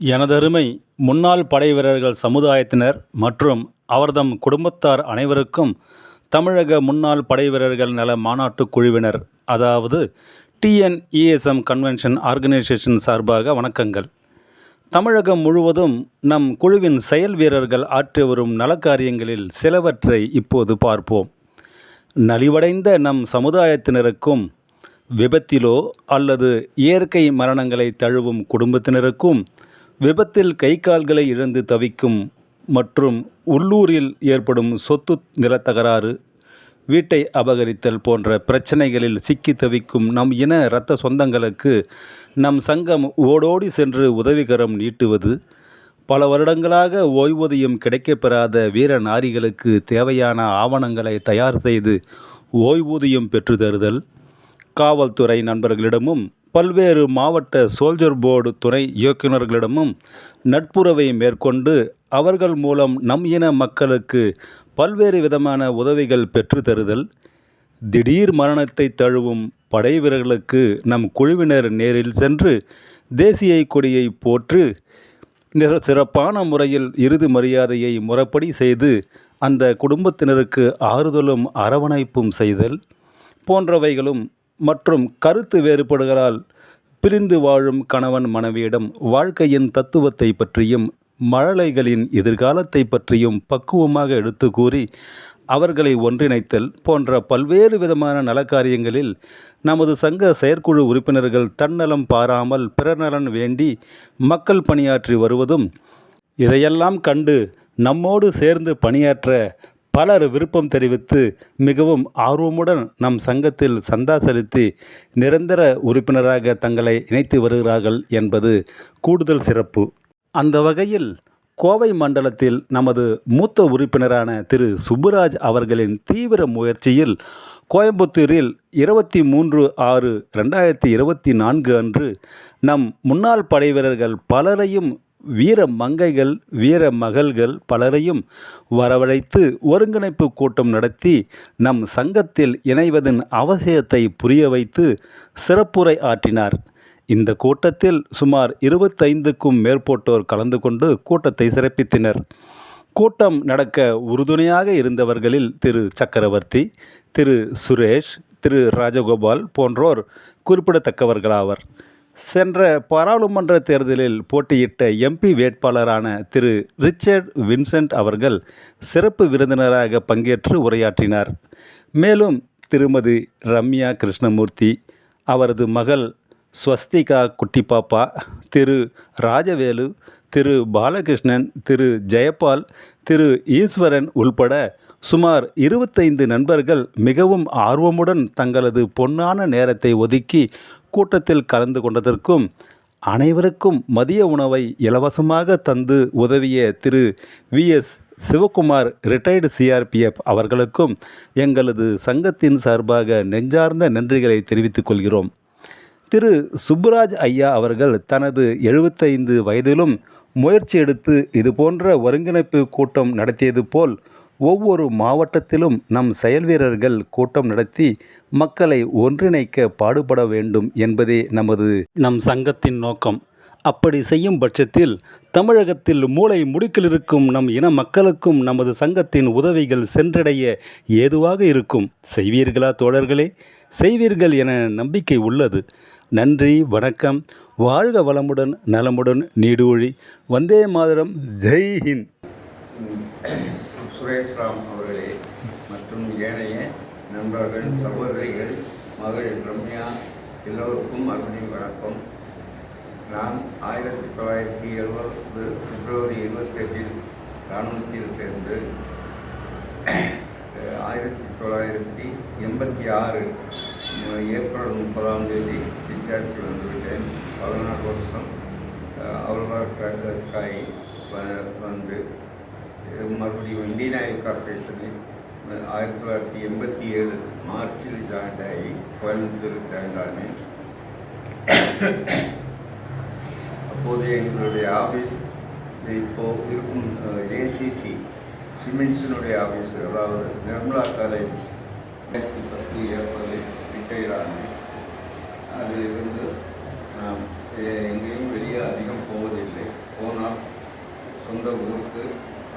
எனதருமை முன்னாள் படைவீரர்கள் சமுதாயத்தினர் மற்றும் அவர்தம் குடும்பத்தார் அனைவருக்கும் தமிழக முன்னாள் படைவீரர்கள் நல மாநாட்டுக் குழுவினர் அதாவது டிஎன்இஎஸ்எம் கன்வென்ஷன் ஆர்கனைசேஷன் சார்பாக வணக்கங்கள். தமிழகம் முழுவதும் நம் குழுவின் செயல் வீரர்கள் ஆற்றி வரும் நலக்காரியங்களில் சிலவற்றை இப்போது பார்ப்போம். நலிவடைந்த நம் சமுதாயத்தினருக்கும் விபத்திலோ அல்லது இயற்கை மரணங்களை தழுவும் குடும்பத்தினருக்கும் விபத்தில் கை கால்களை இழந்து தவிக்கும் மற்றும் உள்ளூரில் ஏற்படும் சொத்து நிலத்தகராறு வீட்டை அபகரித்தல் போன்ற பிரச்சனைகளில் சிக்கி தவிக்கும் நம் இன இரத்த சொந்தங்களுக்கு நம் சங்கம் ஓடோடி சென்று உதவிகரம் நீட்டுவது பல வருடங்களாக ஓய்வூதியம் கிடைக்கப்பெறாத வீர நாரிகளுக்கு தேவையான ஆவணங்களை தயார் செய்து ஓய்வூதியம் பெற்று தருதல் காவல்துறை நண்பர்களிடமும் பல்வேறு மாவட்ட சோல்ஜர் போர்டு துணை இயக்குநர்களிடமும் நட்புறவை மேற்கொண்டு அவர்கள் மூலம் நம் இன மக்களுக்கு பல்வேறு விதமான உதவிகள் பெற்று தருதல் திடீர் மரணத்தை தழுவும் படை வீரர்களுக்கு நம் குழுவினர் நேரில் சென்று தேசிய கொடியை போற்று சிறப்பான முறையில் இறுதி மரியாதையை முறைப்படி செய்து அந்த குடும்பத்தினருக்கு ஆறுதலும் அரவணைப்பும் செய்தல் போன்றவைகளும் மற்றும் கருத்து வேறுபாடுகளால் பிரிந்து வாழும் கணவன் மனைவியிடம் வாழ்க்கையின் தத்துவத்தை பற்றியும் மழலைகளின் எதிர்காலத்தை பற்றியும் பக்குவமாக எடுத்து கூறி அவர்களை ஒன்றிணைத்தல் போன்ற பல்வேறு விதமான நலக்காரியங்களில் நமது சங்க செயற்குழு உறுப்பினர்கள் தன்னலம் பாராமல் பிறநலன் வேண்டி மக்கள் பணியாற்றி வருவதும் இதையெல்லாம் கண்டு நம்மோடு சேர்ந்து பணியாற்ற பலர் விருப்பம் தெரிவித்து மிகவும் ஆர்வமுடன் நம் சங்கத்தில் சந்தா செலுத்தி நிரந்தர உறுப்பினராக தங்களை இணைத்து வருகிறார்கள் என்பது கூடுதல் சிறப்பு. அந்த வகையில் கோவை மண்டலத்தில் நமது மூத்த உறுப்பினரான திரு. சுப்புராஜ் அவர்களின் தீவிர முயற்சியில் கோயம்புத்தூரில் இருபத்தி மூன்று ஆறு ரெண்டாயிரத்தி இருபத்தி நான்கு அன்று நம் முன்னாள் படைவீரர்கள் பலரையும் வீர மங்கைகள் வீர மகள்கள் பலரையும் வரவழைத்து ஒருங்கிணைப்பு கூட்டம் நடத்தி நம் சங்கத்தில் இணைவதன் அவசியத்தை புரிய வைத்து சிறப்புரை ஆற்றினார். இந்த கூட்டத்தில் சுமார் இருபத்தைந்துக்கும் மேற்பட்டோர் கலந்து கொண்டு கூட்டத்தை சிறப்பித்தனர். கூட்டம் நடக்க உறுதுணையாக இருந்தவர்களில் திரு சக்கரவர்த்தி திரு சுரேஷ் திரு ராஜகோபால் போன்றோர் குறிப்பிடத்தக்கவர்களாவர். சென்ற பாராளுமன்ற தேர்தலில் போட்டியிட்ட எம்பி வேட்பாளரான திரு ரிச்சர்ட் வின்சென்ட் அவர்கள் சிறப்பு விருந்தினராக பங்கேற்று உரையாற்றினார். மேலும் திருமதி ரம்யா கிருஷ்ணமூர்த்தி அவரது மகள் ஸ்வஸ்திகா குட்டிப்பாப்பா திரு ராஜவேலு திரு பாலகிருஷ்ணன் திரு ஜெயபால் திரு ஈஸ்வரன் உள்பட சுமார் இருபத்தைந்து நண்பர்கள் மிகவும் ஆர்வமுடன் தங்களது பொன்னான நேரத்தை ஒதுக்கி கூட்டத்தில் கலந்து கொண்டதற்கும் அனைவருக்கும் மதிய உணவை இலவசமாக தந்து உதவிய திரு விஎஸ் சிவகுமார் ரிட்டையர்டு சிஆர்பிஎஃப் அவர்களுக்கும் எங்களது சங்கத்தின் சார்பாக நெஞ்சார்ந்த நன்றிகளை தெரிவித்துக் கொள்கிறோம். திரு சுப்புராஜ் ஐயா அவர்கள் தனது எழுபத்தைந்து வயதிலும் முயற்சி எடுத்து இதுபோன்ற ஒருங்கிணைப்பு கூட்டம் நடத்தியது போல் ஒவ்வொரு மாவட்டத்திலும் நம் செயல் வீரர்கள் கூட்டம் நடத்தி மக்களை ஒன்றிணைக்க பாடுபட வேண்டும் என்பதே நமது நம் சங்கத்தின் நோக்கம். அப்படி செய்யும் பட்சத்தில் தமிழகத்தில் மூளை முடுக்கில் இருக்கும் நம் இன மக்களுக்கும் நமது சங்கத்தின் உதவிகள் சென்றடைய ஏதுவாக இருக்கும். செய்வீர்களா தோழர்களே? செய்வீர்கள் என நம்பிக்கை உள்ளது. நன்றி வணக்கம். வாழ்க வளமுடன் நலமுடன் நீடூழி. வந்தே மாதரம். ஜெய் ஹிந்த் சுரேஷ் ராம் அவர்களே மற்றும் ஏனைய நண்பர்கள் சகோதரிகள் மகள் ரம்யா எல்லோருக்கும் அருணி வணக்கம். நான் ஆயிரத்தி தொள்ளாயிரத்தி எழுபது பிப்ரவரி இருபத்தெட்டில் இராணுவத்தில் சேர்ந்து ஆயிரத்தி தொள்ளாயிரத்தி எண்பத்தி ஆறு ஏப்ரல் முப்பதாம் தேதி டிஸ்சார்ஜில் வந்துவிட்டேன். பதினாறு வருஷம் அவர்களுக்காய் வந்து மறுபடியும் இந்தியன் ஆயில் கார்பரேஷனில் ஆயிரத்தி தொள்ளாயிரத்தி எண்பத்தி ஏழு மார்ச்சில் ஜாயின் ஆகி கோயம்புத்தூர் ஜாயின் ஆனேன். அப்போது எங்களுடைய ஆஃபீஸ் இப்போ இருக்கும் ஏசிசி சிமெண்ட்ஸினுடைய ஆஃபீஸ் அதாவது நிர்மலா காலேஜ் ரெண்டாயிரத்தி பத்து ஏப்ரலில் ரிட்டையர் ஆனேன். அதிலிருந்து இருந்து நான் எங்கேயும் வெளியே அதிகம் போவதில்லை. போனால் சொந்த ஊருக்கு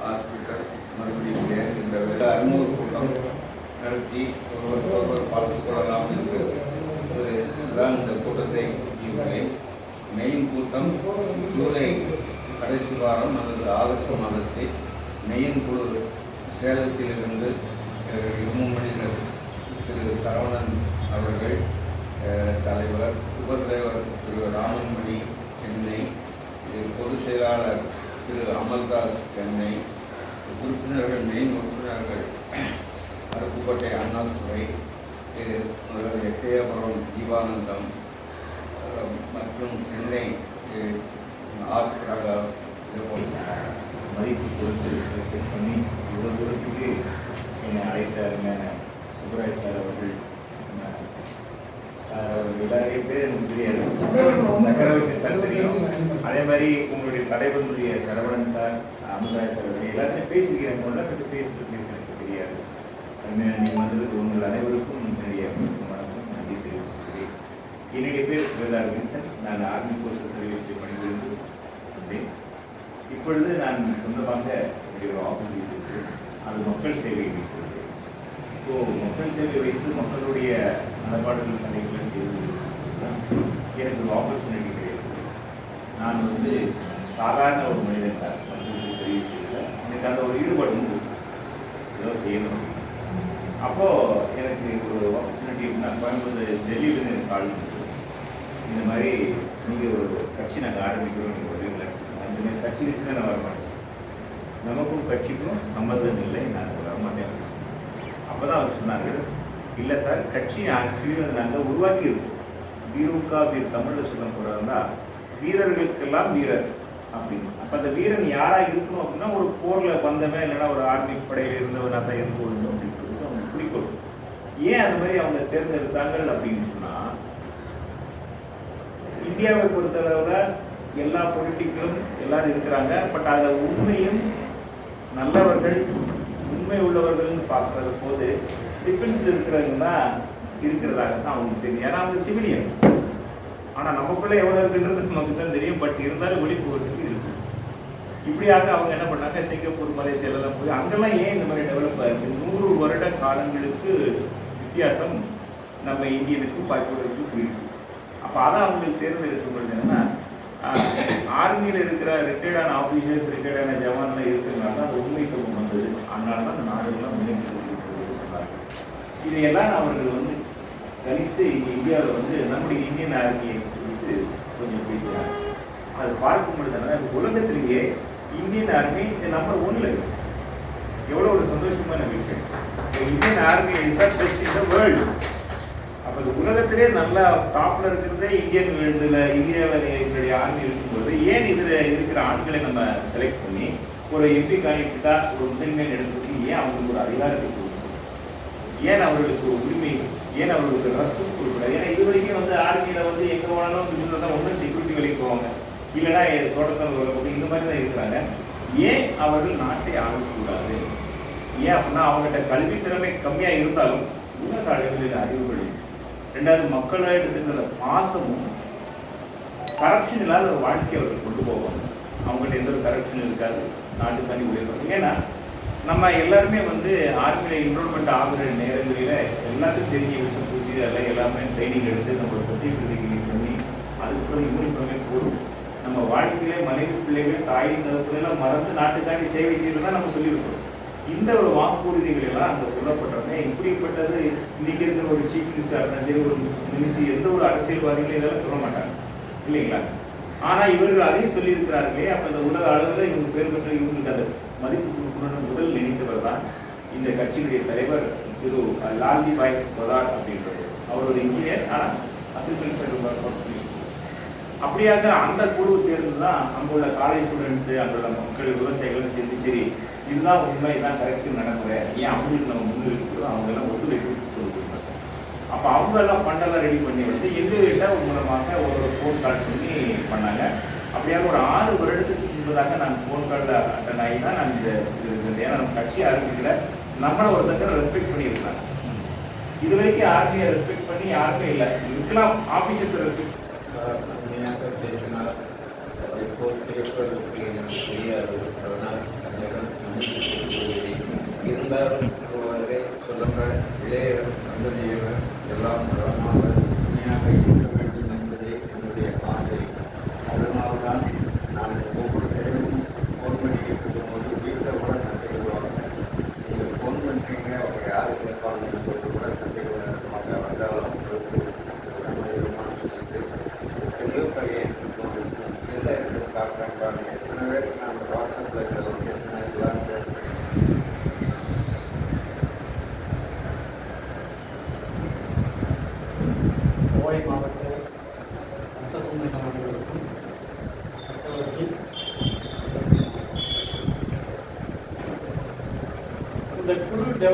ஹாஸ்பிட்டல் மறுபடியும் என்கின்ற அறுநூறு கூட்டம் நடத்தி ஒருவர் ஒருவர் பார்த்து கொள்ளலாம் என்று தான் இந்த கூட்டத்தை கூட்டியுள்ளேன் மெயின் கூட்டம். ஜூலை கடைசி வாரம் அல்லது ஆகஸ்ட் மாதத்தில் மெயின் குழு சேலத்திலிருந்து இருமுமணிகள் திரு சரவணன் அவர்கள் தலைவர் உபத்தலைவர் திரு ராமன்மணி சென்னை பொதுச் செயலாளர் திரு அமல்தாஸ் சென்னை உறுப்பினர்கள் மெயின் உறுப்பினர்கள் அருப்புக்கோட்டை அண்ணாதுரை திரு எட்டயபுரம் ஜீவானந்தம் மற்றும் சென்னை ஆர். பிரகாஷ் இதுபோல் மதிப்பு கொடுத்து பண்ணி இவ்வளோ தூரத்துக்கு என்னை அழைத்த அருமையான சுப்ராஜ் சார் அவர்கள். சார் பேர் எனக்கு தெரியாது சக்கரவர்த்தி சார் தெரியும் அதே மாதிரி உங்களுடைய தலைவர்களுடைய சரவணன் சார் அமுதாய சார் எல்லாத்தையும் பேசிக்கிறேன் பேசுகிறேன் போல பட் ஃபேஸ் டு ஃபேஸ் எனக்கு தெரியாது அருமையான நீ வந்ததுக்கு உங்கள் அனைவருக்கும் என்னுடைய வணக்கம் நன்றி தெரிவிச்சுக்கிறேன் என்னுடைய பேர் சுவேதார் வின்சன் நான் ஆர்மி போஸ்டல் சர்வீஸில் பணிபுரிந்து வந்தேன் இப்பொழுது நான் சொந்தமாக என்னுடைய ஒரு ஆஃபீஸ் வைத்து அது மக்கள் சேவை ஸோ மக்கள் சேவை வைத்து மக்களுடைய நலப்பாடுகள் கதைகளை செய்வது எனக்கு ஒரு ஆப்பர்ச்சுனிட்டி கிடையாது நான் வந்து சாதாரண ஒரு மனிதன் தான். மக்களுக்கு சர்வீஸ் செய்யல. எனக்கு அந்த ஒரு ஈடுபாடு உண்டு. ஏதோ செய்யணும். அப்போது எனக்கு ஒரு ஆப்பர்ச்சுனிட்டி நான் கோயம்புத்தூர் டெல்லியிலேருந்து எனக்கு கால் இந்த மாதிரி நீங்கள் ஒரு கட்சி நாங்கள் ஆரம்பிக்கிறோம் நீங்கள் வருவீங்களா அந்த மாதிரி கட்சி வச்சுதான் நான் வரமாட்டேன். நமக்கும் கட்சிக்கும் சம்மந்தம் இல்லை. நான் வரமாட்டேன். அப்போ தான் அவர் சொன்னாங்க இல்லை சார் கட்சி ஆக்சுவலி நாங்கள் உருவாக்கியிருக்கோம். வீருக்கா வீர் தமிழில் சொல்ல போகிறதா வீரர்களுக்கெல்லாம் வீரர் அப்படின்னு. அப்போ அந்த வீரன் யாராக இருக்கணும் அப்படின்னா ஒரு போரில் வந்தவன் இல்லைன்னா ஒரு ஆர்மி படையில் இருந்தவனாக தான் இருந்து கொள்ளணும் அப்படின்றது அவங்க குறிக்கோள் ஏன் அந்த மாதிரி அவங்க தேர்ந்தெடுத்தாங்க அப்படின்னு சொன்னால் இந்தியாவை பொறுத்தளவில் எல்லா பொலிட்டிக்கலும் எல்லாரும் இருக்கிறாங்க. பட் அதில் உண்மையும் நல்லவர்கள் உண்மை உள்ளவர்கள்னு பார்க்குற போது டிஃபென்ஸில் இருக்கிறவங்க தான் இருக்கிறதாக தான் அவங்களுக்கு தெரியும். ஏன்னா அவங்க சிவிலியன் ஆனால் நமக்குள்ளே எவ்வளோ இருக்குன்றது நமக்கு தான் தெரியும். பட் இருந்தாலும் வெளி போகிறதுக்கு இருக்கு. இப்படியாக அவங்க என்ன பண்ணாங்க? சிங்கப்பூர் மலேசியாலாம் போய் அங்கெல்லாம் ஏன் இந்த மாதிரி டெவலப் ஆகுது நூறு வருட காலங்களுக்கு வித்தியாசம் நம்ம இந்தியனுக்கும் பாக்கியவர்களுக்கும் இருக்கு அப்போ அதான் அவங்களுக்கு தேர்ந்தெடுக்கும் பொழுது என்னன்னா ஆர்மியில் இருக்கிற ரிட்டையர்டான ஆஃபீஸர்ஸ் ரிட்டையர்டான ஜவான்லாம் இருக்கிறனால தான் அது உண்மைத்துவம் வந்தது அதனால தான் அந்த நாடுகள்லாம் முன்னேற்றி சொன்னாங்க இதையெல்லாம் அவர்கள் வந்து கணித்து இங்கே இந்தியாவில் வந்து நம்முடைய இந்தியன் ஆர்மியை குறித்து கொஞ்சம் பேசினாங்க. அது பார்க்கும் பொழுது உலகத்திலேயே இந்தியன் ஆர்மி இந்த நம்பர் ஒன்ல இருக்கு. எவ்வளோ ஒரு சந்தோஷமான விஷயம். Indian army is our best in the world உலகத்திலே நல்லா டாப்ல இருக்கிறதே இந்தியன் வேர்ல்டுல இந்தியாவில் ஆர்மி இருக்கும்போது ஏன் இதுல இருக்கிற ஆண்களை நம்ம செலக்ட் பண்ணி ஒரு எம்பி காண்டிடேட்டா ஒரு முதன்மை எடுத்துட்டு ஏன் அவங்களுக்கு ஒரு அதிகாரத்தை கொடுக்கணும்? ஏன் அவர்களுக்கு ஒரு உரிமை? ஏன் அவர்களுக்கு ரெஸ்பெக்ட் கொடுக்கூடாது ஏன்னா இது வரைக்கும் வந்து ஆர்மியில வந்து எங்கே போனாலும் பிசினஸ் தான் ஒன்றும் செக்யூரிட்டி வேலைக்கு போவாங்க. இல்லைன்னா தோட்டத்தில் வேலை இந்த மாதிரி தான் இருக்கிறாங்க. ஏன் அவர்கள் நாட்டை ஆளக்கூடாது ஏன் அப்படின்னா அவங்ககிட்ட கல்வி திறமை கம்மியாக இருந்தாலும் உலக அளவில் அறிவுகள் ரெண்டாவது மக்களாக எடுத்துக்கிற பாசமும் கரப்ஷன் இல்லாத ஒரு வாழ்க்கையை அவர்கள் கொண்டு போவாங்க. அவங்ககிட்ட எந்த ஒரு கரப்ஷன் இருக்காது. நாட்டு தனி உயர்வாங்க ஏன்னா நம்ம எல்லாருமே வந்து ஆர்மியில் இன்ரோல்மெண்ட் ஆகுற நேரங்களில் எல்லாத்துக்கும் தெரிஞ்ச விஷயம் புரிஞ்சு அதெல்லாம் எல்லாமே ட்ரைனிங் எடுத்து நம்மளோட சர்டிஃபிகேட் கிளிக் பண்ணி அதுக்கப்புறம் யூனிஃபார்மே போடும் நம்ம வாழ்க்கையிலே மனைவி பிள்ளைகள் தாய் தகப்பெல்லாம் மறந்து நாட்டுக்காண்டி சேவை செய்யறதா தான் நம்ம சொல்லியிருக்கோம் இந்த ஒரு வாக்குறுதிகள் எல்லாம் அங்கே சொல்லப்பட்டவங்க இப்படிப்பட்டது இன்னைக்கு இருக்கிற ஒரு சீஃப் மினிஸ்டர் இருந்தாலும் சரி ஒரு மினிஸ்டர் எந்த ஒரு அரசியல்வாதிகளும் இதெல்லாம் சொல்ல மாட்டாங்க. இல்லைங்களா? ஆனா இவர்கள் அதையும் சொல்லியிருக்கிறார்களே அப்ப இந்த உலக அளவில் இவங்க பேர் பெற்ற இவங்களுக்கு அந்த மதிப்பு கொடுக்கணும்னு முதல் நினைத்தவர் தான் இந்த கட்சியினுடைய தலைவர் திரு லால்ஜி பாய் பதார் அப்படின்றது. அவர் ஒரு இன்ஜினியர் ஆனால் அக்ரிகல்ச்சர் அப்படியாக அந்த குழு தேர்ந்து தான் அங்குள்ள காலேஜ் ஸ்டூடெண்ட்ஸு அங்குள்ள மக்கள் விவசாயிகள் சேர்ந்து சரி இதுதான் உண்மை இதுதான் கரெக்டு நடைமுறை ஏன் அவங்களுக்கு நம்ம முன்னிறுத்தோம் அவங்க எல்லாம் ஒத்துழைப்பு கொடுக்குறாங்க அப்போ அவங்க எல்லாம் ஃபண்டெல்லாம் ரெடி பண்ணி வந்து எங்ககிட்ட மூலமாக ஒரு ஃபோன் கால் பண்ணி பண்ணாங்க. அப்படியாக ஒரு ஆறு வருடத்துக்கு முன்பதாக நான் ஃபோன் காலில் அட்டன் ஆகி தான் நான் இந்த இது செஞ்சேன். ஏன்னா நம்ம கட்சி ஆரம்பிக்கல. நம்மளை ஒருத்தர் ரெஸ்பெக்ட் பண்ணியிருக்காங்க. இது வரைக்கும் யாருமே ரெஸ்பெக்ட் பண்ணி யாருமே இல்லை. இருக்கலாம் ஆஃபீஸர்ஸ் ரெஸ்பெக்ட் சார் உண்மையாக பேசுவதற்கு எனக்கு தெரியாது. இருந்தாலும் ஒருவரை சொல்லுங்க இளைய சந்ததியினர் எல்லாம் நலமாக உண்மையாக இருக்க வேண்டும் என்பதே என்னுடைய ஆசை அதனால்தான் இருக்காங்க எத்தனை பேருக்கு நான் வாட்ஸ்அப்பில் இந்த லொக்கேஷன் எல்லாம் ஷேர் பண்ணி கோவை மாவட்ட ரத்த சோதனை அனைவருக்கும் சக்கரவர்த்தி இந்த